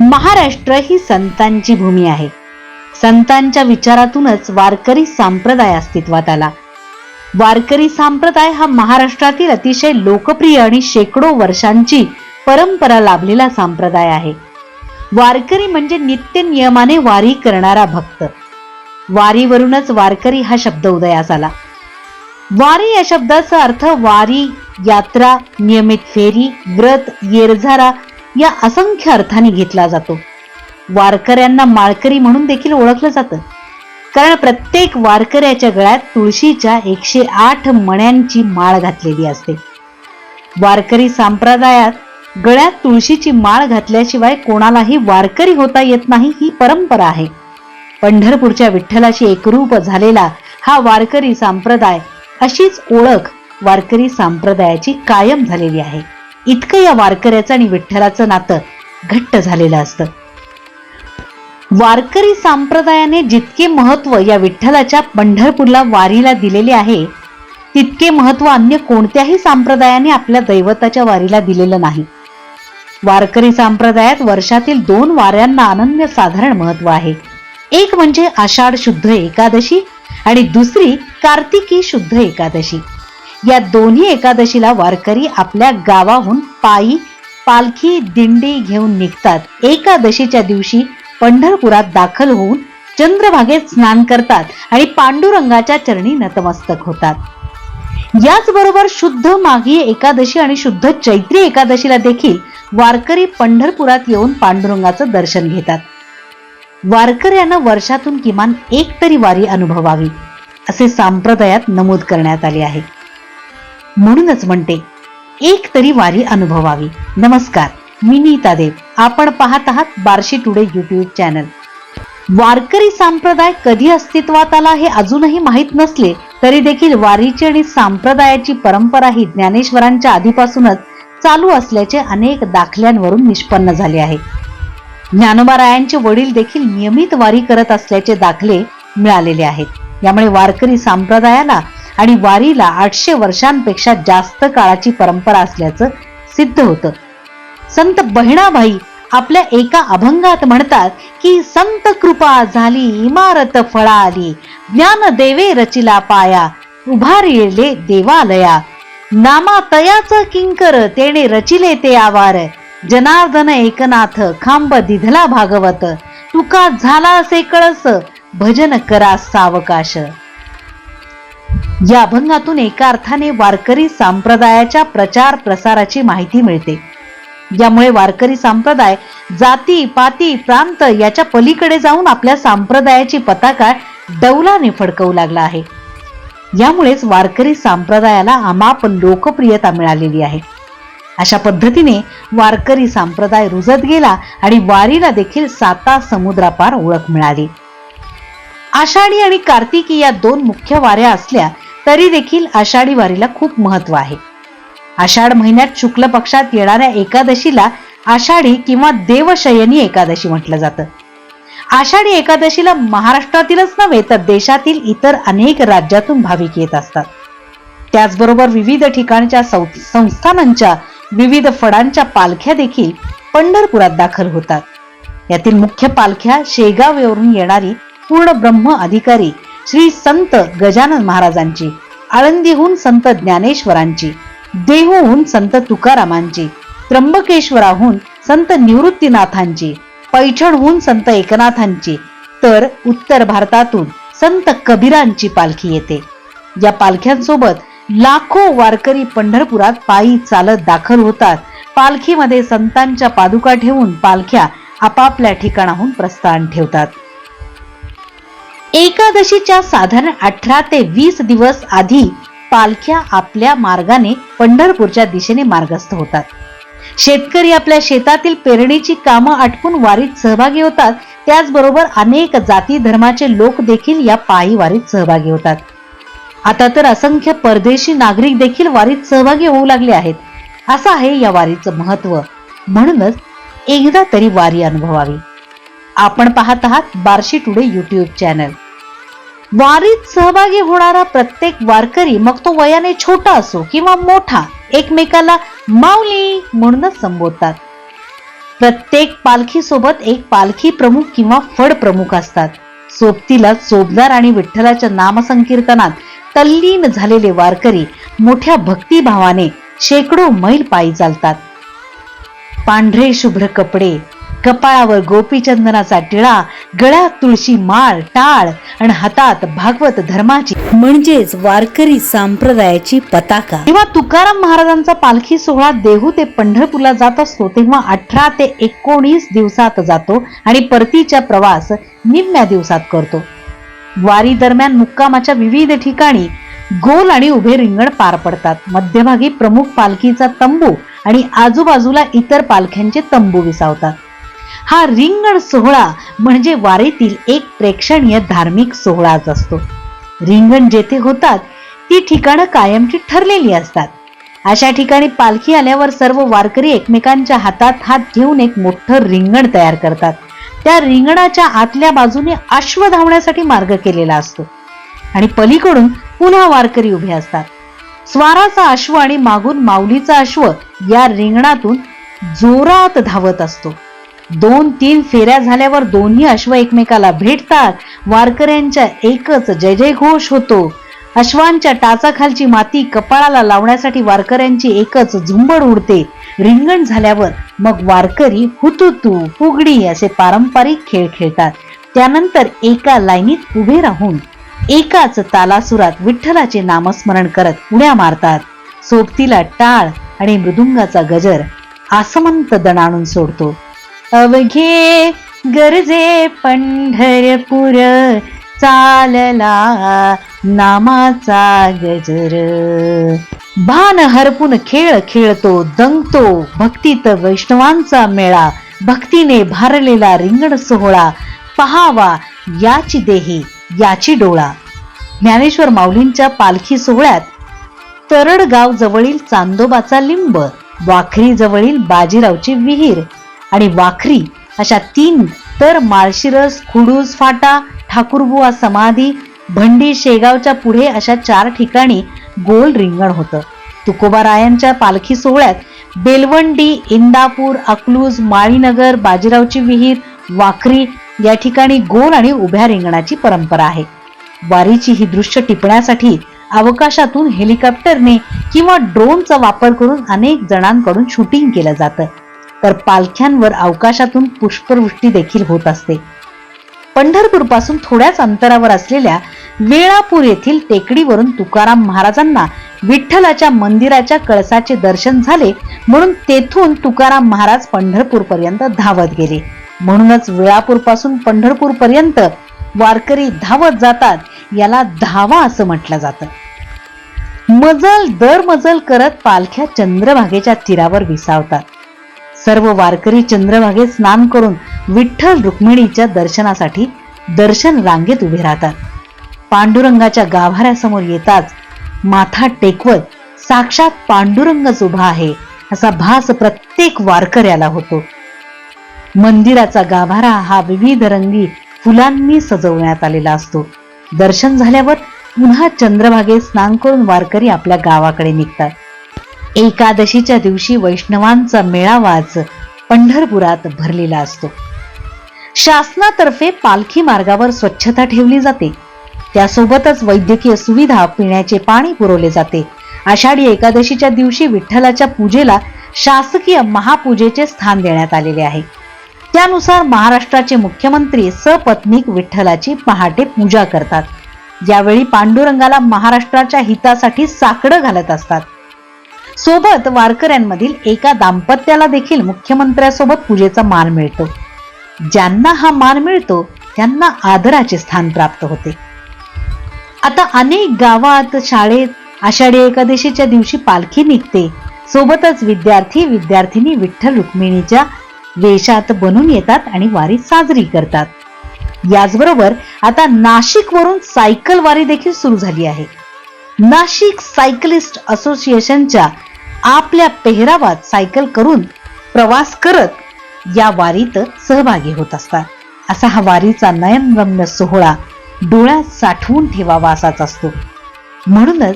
महाराष्ट्र ही संतांची भूमी आहे. संतांच्या विचारातूनच वारकरी संप्रदाय अस्तित्वात आला. वारकरी संप्रदाय हा महाराष्ट्रातील अतिशय लोकप्रिय आणि शेकडो वर्षांची परंपरा लाभलेला संप्रदाय आहे. वारकरी म्हणजे नित्य नियमाने वारी करणारा भक्त. वारीवरूनच वारकरी हा शब्द उदयास आला. वारी या शब्दाचा अर्थ वारी यात्रा नियमित फेरी व्रत येरझारा या असंख्य अर्थाने घेतला जातो. वारकऱ्यांना माळकरी म्हणून देखील ओळखलं जातं. कारण प्रत्येक वारकऱ्याच्या गळ्यात तुळशीच्या एकशे आठ मण्यांची माळ घातलेली असते. वारकरी संप्रदायात गळ्यात तुळशीची माळ घातल्याशिवाय कोणालाही वारकरी होता येत नाही ही परंपरा आहे. पंढरपूरच्या विठ्ठलाशी एकरूप झालेला हा वारकरी संप्रदाय अशीच ओळख वारकरी संप्रदायाची कायम झालेली आहे. इतकं या वारकऱ्याचं आणि विठ्ठलाचं नातं घट्ट झालेलं असतं. वारकरी संप्रदायाने जितके महत्त्व या विठ्ठलाच्या पंढरपूरला वारीला दिलेले आहे तितके महत्त्व अन्य कोणत्याही संप्रदायाने आपल्या दैवताच्या वारीला दिलेलं नाही. वारकरी संप्रदायात वर्षातील दोन वाऱ्यांना अनन्य साधारण महत्त्व आहे. एक म्हणजे आषाढ शुद्ध एकादशी आणि दुसरी कार्तिकी शुद्ध एकादशी. या दोन्ही एकादशीला वारकरी आपल्या गावाहून पायी पालखी दिंडी घेऊन निघतात. एकादशीच्या दिवशी पंढरपुरात दाखल होऊन चंद्रभागेत स्नान करतात आणि पांडुरंगाच्या चरणी नतमस्तक होतात. याचबरोबर शुद्ध माघी एकादशी आणि शुद्ध चैत्री एकादशीला देखील वारकरी पंढरपुरात येऊन पांडुरंगाचं दर्शन घेतात. वारकऱ्यानं वर्षातून किमान एक तरी वारी अनुभवावी असे संप्रदायात नमूद करण्यात आले आहे. म्हणूनच म्हणते एक तरी वारी अनुभवावी. नमस्कार मी नीता देव. आपण पाहत आहात बार्शी टुडे युट्यूब चॅनल वारकरी संप्रदाय कधी अस्तित्वात आला हे अजूनही माहीत नसले तरी देखील वारीची आणि संप्रदायाची परंपरा ही ज्ञानेश्वरांच्या आधीपासूनच चालू असल्याचे अनेक दाखल्यांवरून निष्पन्न झाले आहे. ज्ञानोबारायांचे वडील देखील नियमित वारी करत असल्याचे दाखले मिळालेले आहेत. यामुळे वारकरी संप्रदायाला आणि वारीला आठशे वर्षांपेक्षा जास्त काळाची परंपरा असल्याचं सिद्ध होतं. संत बहिणाबाई आपल्या एका अभंगात म्हणतात की संत कृपा झाली इमारत फळाली ज्ञान देवे रचिला पाया उभारिले देवालया नामा तयाच किंकर तेने रचिले ते आवार जनार्दन एकनाथ खांब दिधला भागवत तुका झाला असे कळस भजन करा सावकाश. या अभंगातून एका अर्थाने वारकरी संप्रदायाच्या प्रचार प्रसाराची माहिती मिळते. यामुळे वारकरी संप्रदाय जाती पाती प्रांत याच्या पलीकडे जाऊन आपल्या संप्रदायाची पताका डौलाने फडकवू लागला आहे. यामुळेच वारकरी संप्रदायाला अमाप लोकप्रियता मिळालेली आहे. अशा पद्धतीने वारकरी संप्रदाय रुजत गेला आणि वारीला देखील साता समुद्रापार ओळख मिळाली. आषाढी आणि कार्तिकी या दोन मुख्य वाऱ्या असल्या तरी देखील आषाढी वारीला खूप महत्त्व आहे. आषाढ महिन्यात शुक्ल पक्षात येणाऱ्या एकादशीला आषाढी किंवा देवशयनी एकादशी म्हटलं जातं. आषाढी एकादशीला महाराष्ट्रातीलच नव्हे तर देशातील इतर अनेक राज्यातून भाविक येत असतात. त्याचबरोबर विविध ठिकाणच्या संस्थानांच्या विविध फडांच्या पालख्या देखील पंढरपुरात दाखल होतात. यातील मुख्य पालख्या शेगाव येणारी पूर्ण ब्रह्म अधिकारी श्री संत गजानन महाराजांची आळंदीहून संत ज्ञानेश्वरांची देहूहून संत तुकारामांची त्र्यंबकेश्वराहून संत निवृत्तीनाथांची पैठणहून संत एकनाथांची तर उत्तर भारतातून संत कबीरांची पालखी येते. या पालख्यांसोबत लाखो वारकरी पंढरपुरात पायी चालत दाखल होतात. पालखीमध्ये संतांच्या पादुका ठेवून पालख्या आपापल्या ठिकाणाहून प्रस्थान ठेवतात. एकादशीच्या साधारण अठरा ते वीस दिवस आधी पालख्या आपल्या मार्गाने पंढरपूरच्या दिशेने मार्गस्थ होतात. शेतकरी आपल्या शेतातील पेरणीची कामं आटपून वारीत सहभागी होतात. त्याचबरोबर अनेक जाती धर्माचे लोक देखील या पायी वारीत सहभागी होतात. आता तर असंख्य परदेशी नागरिक देखील वारीत सहभागी होऊ लागले आहेत. असं आहे या वारीचं महत्त्व म्हणूनच एकदा तरी वारी अनुभवावी. आपण पाहत आहात बार्शी टुडे यूट्यूब चॅनल. वारीत सहभागी होणारा प्रत्येक वारकरी मग तो वयाने छोटा असो किंवा मोठा एकमेकाला माऊली म्हणूनच संबोधतात. प्रत्येक पालखी सोबत एक पालखी प्रमुख किंवा फड प्रमुख असतात. सोबतीला सोबदार आणि विठ्ठलाच्या नामसंकीर्तनात तल्लीन झालेले वारकरी मोठ्या भक्तिभावाने शेकडो मैल पायी चालतात. पांढरे शुभ्र कपडे कपाळावर गोपीचंदनाचा टिळा गळ्यात तुळशी माळ टाळ आणि हातात भागवत धर्माची. म्हणजेच वारकरी संप्रदायाची पताका. जेव्हा तुकाराम महाराजांचा पालखी सोहळा देहू ते पंढरपूरला जात असतो तेव्हा अठरा ते एकोणीस दिवसात जातो आणि परतीचा प्रवास निम्म्या दिवसात करतो. वारी दरम्यान मुक्कामाच्या विविध ठिकाणी गोल आणि उभे रिंगण पार पडतात. मध्यभागी प्रमुख पालखीचा तंबू आणि आजूबाजूला इतर पालख्यांचे तंबू विसावतात. हा रिंगण सोहळा म्हणजे वारीतील एक प्रेक्षणीय धार्मिक सोहळाच असतो. रिंगण जेथे होतात ती ठिकाणं कायमची ठरलेली असतात. अशा ठिकाणी पालखी आल्यावर सर्व वारकरी एकमेकांच्या हातात हात घेऊन एक मोठं रिंगण तयार करतात. त्या रिंगणाच्या आतल्या बाजूने अश्व धावण्यासाठी मार्ग केलेला असतो. आणि पलीकडून पुन्हा वारकरी उभे असतात. स्वाराचा अश्व आणि मागून माऊलीचा अश्व या रिंगणातून जोरात धावत असतो. दोन तीन फेऱ्या झाल्यावर दोन्ही अश्व एकमेकाला भेटतात. वारकऱ्यांच्या एकच जय जय घोष होतो. अश्वांच्या टाचाखालची माती कपाळाला लावण्यासाठी वारकऱ्यांची एकच झुंबड उडते. रिंगण झाल्यावर मग वारकरी हुतुतू फुगडी असे पारंपरिक खेळ खेळतात. त्यानंतर एका लाईनीत उभे राहून एकाच तालासुरात विठ्ठलाचे नामस्मरण करत उड्या मारतात. सोबतीला टाळ आणि मृदुंगाचा गजर आसमंत दणाणून सोडतो. अवघे गरजे पंढरपूर चालला नामाचा गजर. भान हरपून खेळ खेळतो दंगतो भक्तीत वैष्णवांचा मेळा. भक्तीने भारलेला रिंगण सोहळा पहावा याची देही याची डोळा. ज्ञानेश्वर माऊलींच्या पालखी सोहळ्यात तरडगाव जवळील चांदोबाचा लिंब वाखरी जवळील बाजीरावची विहीर आणि वाखरी अशा तीन तर माळशिरस खुडूस फाटा ठाकूरबुवा समाधी भंडी शेगावच्या पुढे अशा चार ठिकाणी गोल रिंगण होतं. तुकोबारायांच्या पालखी सोहळ्यात बेलवंडी इंदापूर अकलूज माळीनगर बाजीरावची विहीर वाखरी या ठिकाणी गोल आणि उभ्या रिंगणाची परंपरा आहे. वारीची ही दृश्य टिपण्यासाठी अवकाशातून हेलिकॉप्टरने किंवा ड्रोनचा वापर करून अनेक जणांकडून शूटिंग केलं जातं. तर पालख्यांवर अवकाशातून पुष्पवृष्टी देखील होत असते. पंढरपूरपासून थोड्याच अंतरावर असलेल्या वेळापूर येथील टेकडीवरून तुकाराम महाराजांना विठ्ठलाच्या मंदिराच्या कळसाचे दर्शन झाले म्हणून तेथून तुकाराम महाराज पंढरपूरपर्यंत धावत गेले. म्हणूनच वेळापूरपासून पंढरपूरपर्यंत वारकरी धावत जातात याला धावा असं म्हटलं जातं. मजल दर मजल करत पालख्या चंद्रभागेच्या तीरावर विसावतात. सर्व वारकरी चंद्रभागेत स्नान करून विठ्ठल रुक्मिणीच्या दर्शनासाठी दर्शन रांगेत उभे राहतात. पांडुरंगाच्या गाभाऱ्यासमोर येताच माथा टेकवत साक्षात पांडुरंगच उभा आहे असा भास प्रत्येक वारकऱ्याला होतो. मंदिराचा गाभारा हा विविध रंगी फुलांनी सजवण्यात आलेला असतो. दर्शन झाल्यावर पुन्हा चंद्रभागेत स्नान करून वारकरी आपल्या गावाकडे निघतात. एकादशीच्या दिवशी वैष्णवांचा मेळावाच पंढरपुरात भरलेला असतो. शासनातर्फे पालखी मार्गावर स्वच्छता ठेवली जाते. त्यासोबतच वैद्यकीय सुविधा पिण्याचे पाणी पुरवले जाते. आषाढी एकादशीच्या दिवशी विठ्ठलाच्या पूजेला शासकीय महापूजेचे स्थान देण्यात आलेले आहे. त्यानुसार महाराष्ट्राचे मुख्यमंत्री सपत्नीक विठ्ठलाची पहाटे पूजा करतात. यावेळी पांडुरंगाला महाराष्ट्राच्या हितासाठी साकडं घालत असतात. सोबत वारकऱ्यांमधील एका दाम्पत्याला देखील मुख्यमंत्र्यासोबत पूजेचा मान मिळतो. ज्यांना हा मान मिळतो त्यांना आदराचे स्थान प्राप्त होते. आता अनेक गावात शाळेत आषाढी एकादशीच्या दिवशी पालखी निघते. सोबतच विद्यार्थी विद्यार्थिनी विठ्ठल रुक्मिणीच्या वेशात बनून येतात आणि वारी साजरी करतात. याचबरोबर आता नाशिक वरून सायकल वारी देखील सुरू झाली आहे. नाशिक सायकलिस्ट असोसिएशनच्या आपल्या पेहरावात सायकल करून प्रवास करत या वारीत सहभागी होत असतात. असा हा वारीचा नयनरम्य सोहळा डोळ्यात साठवून ठेवावा असाच असतो. म्हणूनच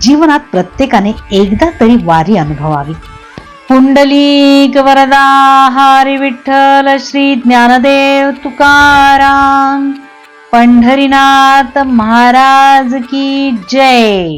जीवनात प्रत्येकाने एकदा तरी वारी अनुभवावी. पुंडलिक वरदा हरी विठ्ठल श्री ज्ञानदेव तुकाराम. पंढरीनाथ महाराज की जय.